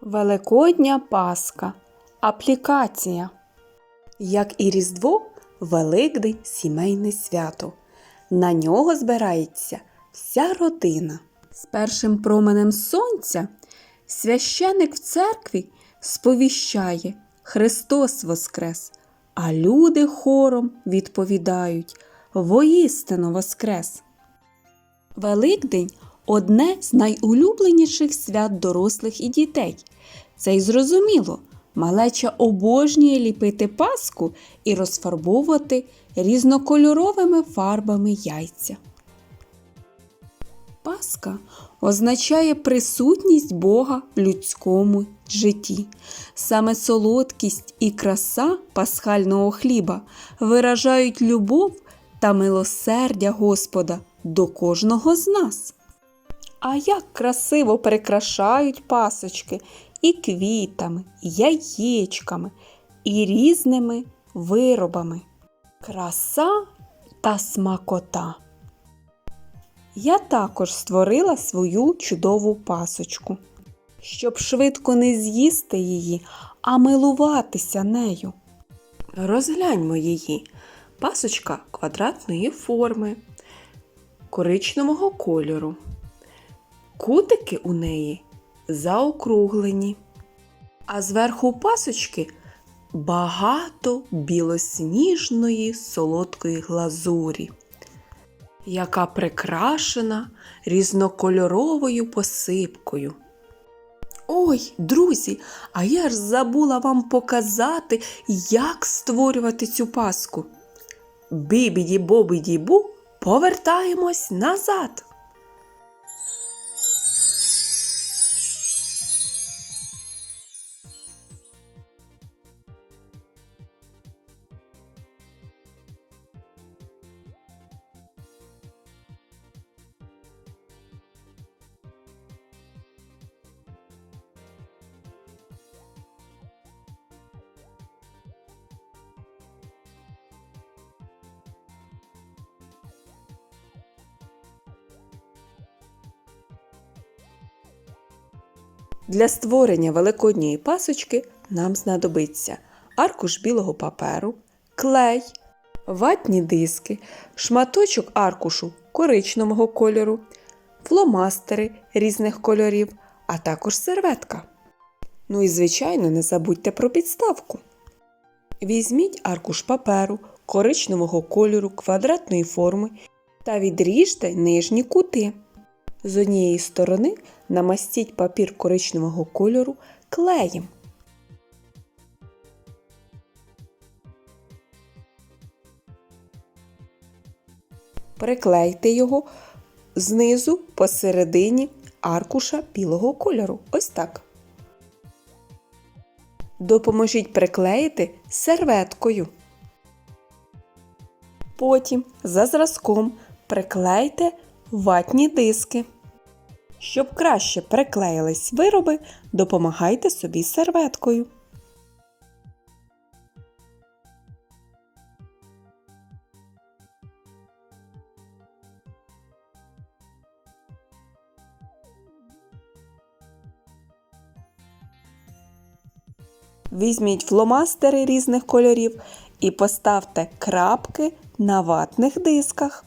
Великодня Пасха. Аплікація. Як і Різдво, Великдень сімейне свято. На нього збирається вся родина. З першим променем сонця священик в церкві сповіщає Христос Воскрес, а люди хором відповідають Воістину Воскрес. Великдень одне з найулюбленіших свят дорослих і дітей. Це й зрозуміло. Малеча обожнює ліпити паску і розфарбовувати різнокольоровими фарбами яйця. Пасха означає присутність Бога в людському житті. Саме солодкість і краса пасхального хліба виражають любов та милосердя Господа до кожного з нас. А як красиво прикрашають пасочки і квітами, і яєчками, і різними виробами. Краса та смакота. Я також створила свою чудову пасочку, щоб швидко не з'їсти її, а милуватися нею. Розгляньмо її. Пасочка квадратної форми, коричневого кольору. Кутики у неї заокруглені, а зверху пасочки багато білосніжної солодкої глазурі, яка прикрашена різнокольоровою посипкою. Ой, друзі, а я ж забула вам показати, як створювати цю паску. Бібіді бобіді бу повертаємось назад. Для створення великодньої пасочки нам знадобиться аркуш білого паперу, клей, ватні диски, шматочок аркушу коричневого кольору, фломастери різних кольорів, а також серветка. Ну і, звичайно, не забудьте про підставку. Візьміть аркуш паперу коричневого кольору квадратної форми та відріжте нижні кути. З однієї сторони намастіть папір коричневого кольору клеєм. Приклейте його знизу посередині аркуша білого кольору. Ось так. Допоможіть приклеїти серветкою. Потім за зразком приклейте ватні диски. Щоб краще приклеїлись вироби, допомагайте собі серветкою. Візьміть фломастери різних кольорів і поставте крапки на ватних дисках.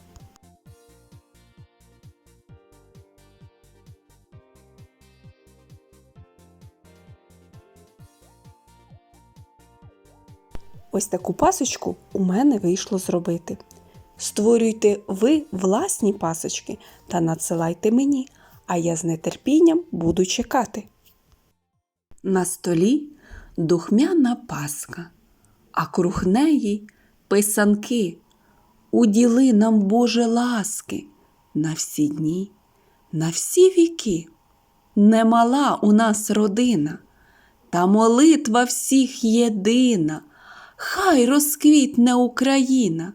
Ось таку пасочку у мене вийшло зробити. Створюйте ви власні пасочки та надсилайте мені, а я з нетерпінням буду чекати. На столі духмяна паска, а круг неї писанки. Уділи нам, Боже, ласки на всі дні, на всі віки. Немала у нас родина, та молитва всіх єдина. Хай розквітне Україна,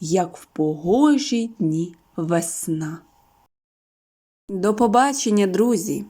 як в погожі дні весна. До побачення, друзі!